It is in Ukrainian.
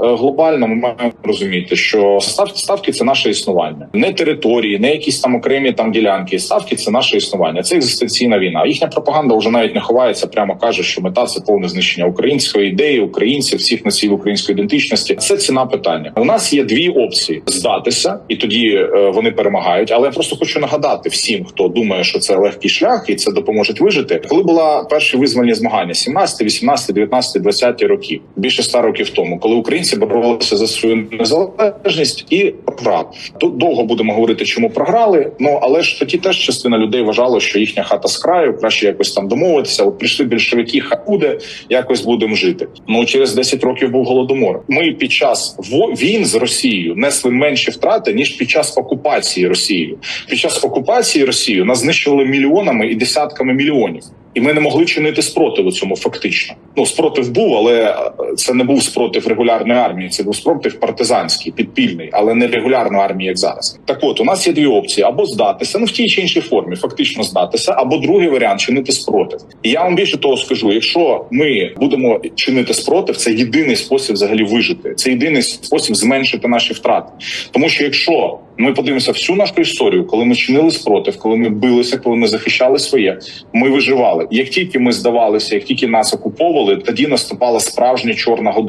глобально ми маємо розуміти, що став- ставки це наше існування, не території, не якісь там окремі там ділянки. Ставки це наше існування. Це екзистенційна війна. Їхня пропаганда вже навіть не ховається, прямо каже, що мета це повне знищення української ідеї, українців, всіх носіїв української ідентичності. Це ціна питання. У нас є дві опції: здатися, і тоді е, вони перемагають. Але я просто хочу нагадати всім, хто думає, що це легкий шлях і це допоможе вижити. Коли була перші визвольні змагання 17, 18, 19, 20 років, більше ста років тому, коли українці боролися за свою незалежність і програли. Тут довго будемо говорити, чому програли. Ну але ж тоді теж частина людей вважала, що їхня хата з краю, краще якось там домовитися. От прийшли більшовики, хай буде якось будемо жити. Ну через 10 років був голодомор. Ми під час війн з Росією несли менші втрати ніж під час окупації Росією. Під час окупації Росією нас знищували мільйонами і десятками мільйонів. І ми не могли чинити спротиву цьому фактично. Ну спротив був, але е, це не був спротив регулярної армії. Це був спротив партизанський, підпільний, але не регулярної армії, як зараз. Так от у нас є дві опції: або здатися, ну в тій чи іншій формі, фактично здатися, або другий варіант чинити спротив. І я вам більше того скажу: якщо ми будемо чинити спротив, це єдиний спосіб взагалі вижити. Це єдиний спосіб зменшити наші втрати. Тому що якщо ми подивимося всю нашу історію, коли ми чинили спротив, коли ми билися, коли ми захищали своє, ми виживали. Як тільки ми здавалися, як тільки нас окуповували, тоді наступала справжня чорна година.